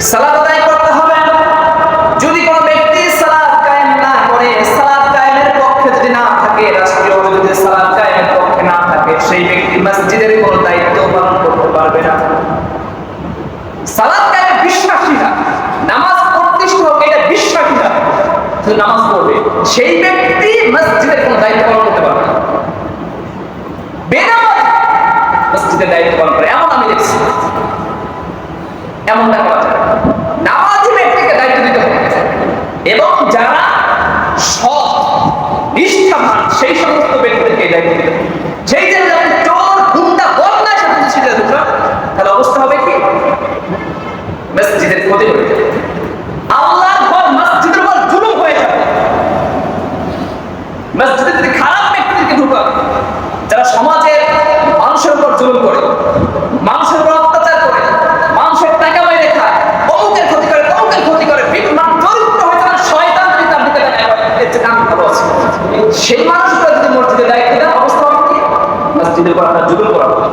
সালাত আদায় করতে হবে। যদি কোনো ব্যক্তি সালাত কায়েম না করে, সালাত কায়েমের পক্ষে যদি না থাকে, রাষ্ট্রীয় যদি সালাত কায়েমের পক্ষে না থাকে, সেই ব্যক্তি মসজিদের কোনো দায়িত্ব পালন করতে পারবে না। সালাত কায়েমে বিশ্বাসী না নামাজ প্রতিষ্ঠিত হোক, এটা বিশ্বাসী না নামাজ পড়বে, সেই ব্যক্তি মসজিদের কোনো দায়িত্ব পালন করতে পারবে না। বেনামাজ মসজিদের দায়িত্ব পালন করে, এমন আমি দেখছি। এমন দেখা যায় নামাজি ব্যক্তিকে দায়িত্ব দিতে হবে এবং যারা সৎ নিষ্ঠাবান সেই সমস্ত ব্যক্তিকে এই দায়িত্ব দিতে হবে সেই যে যখন চোর গুন্ডা বদমাশ সাথে ছিটে দুটো তাহলে অবস্থা হবে কি মসজিদের ক্ষতি হয়ে যাবে আল্লাহর ঘর মসজিদের উপর জুলুম হয়ে যাবে মসজিদে যদি খারাপ ব্যক্তিদেরকে ঢুকাবে যারা সমাজের মানুষের উপর জুলুম করে মানুষের উপর অত্যাচার করে মানুষের টাকা মেরে খায় অমুকের ক্ষতি করে অমুকের ক্ষতি করে বিদ্যমান চরিত্র হয়তো না শয়তান যদি তার দিকে তাকায়, এর চেয়ে দাম ভালো আছে সেই মানুষগুলো যদি মসজিদে দায়িত্ব দেন অবস্থা হবে কি? মসজিদের উপর আপনার জুলুম করা হবে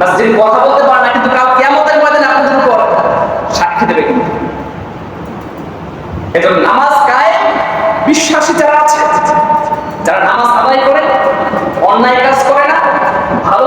মসজিদ কথা বলতে পারে না, কিন্তু কাল কেমতের ময়দানে আপনাদের উপর সাক্ষী দেবে কিন্তু। এজন্য নামাজ কায়েম, বিশ্বাসী যারা আছে, যারা নামাজ আদায় করে, অন্যায় কাজ করে না, ভালো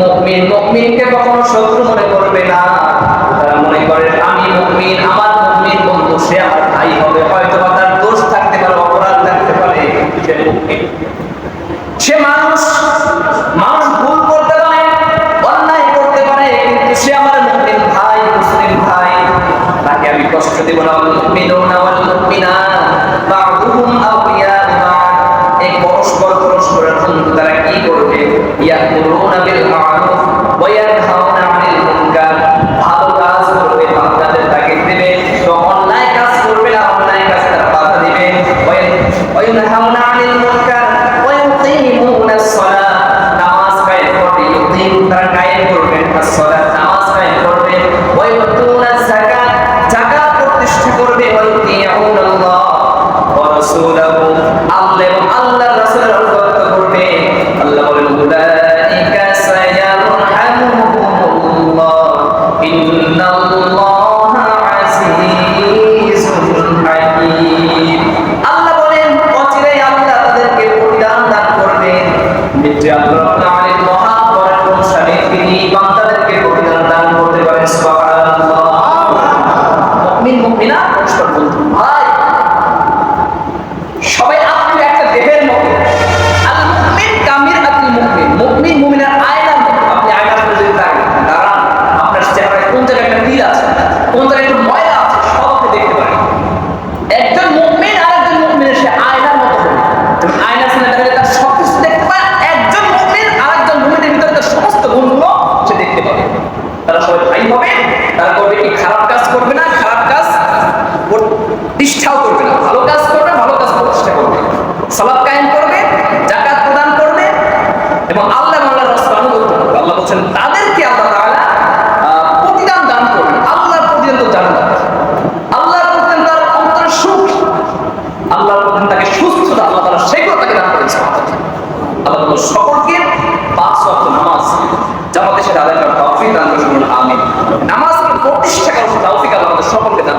মুমিন, মুমিনকে কখনো শত্রু মনে করবে না। তারা মনে করে, আমি মুমিন, আমার মুমিন বন্ধু, সে আমার ভাই হবে। হয়তো বা তার দোষ থাকতে পারে, অপরাধ থাকতে পারে সে মানুষ in the hell now. এবং আল্লাহ আল্লাহ রাসূল আনুগত্য করবে আল্লাহ বলছেন তাদেরকে আল্লাহ আহ, প্রতিদান দান করবে আল্লাহর প্রতিদান তো জান্নাত আল্লাহর প্রতিদান তার অন্তরে সুখ। আল্লাহর প্রতিদান তাকে সুস্থতা আল্লাহ তাআলা সেগুলো তাকে দান করেছে আল্লাহ বলল সকলকে পাঁচ ওয়াক্ত নামাজ দান নামাজকে প্রতিষ্ঠা করার আল্লাহ সকলকে দান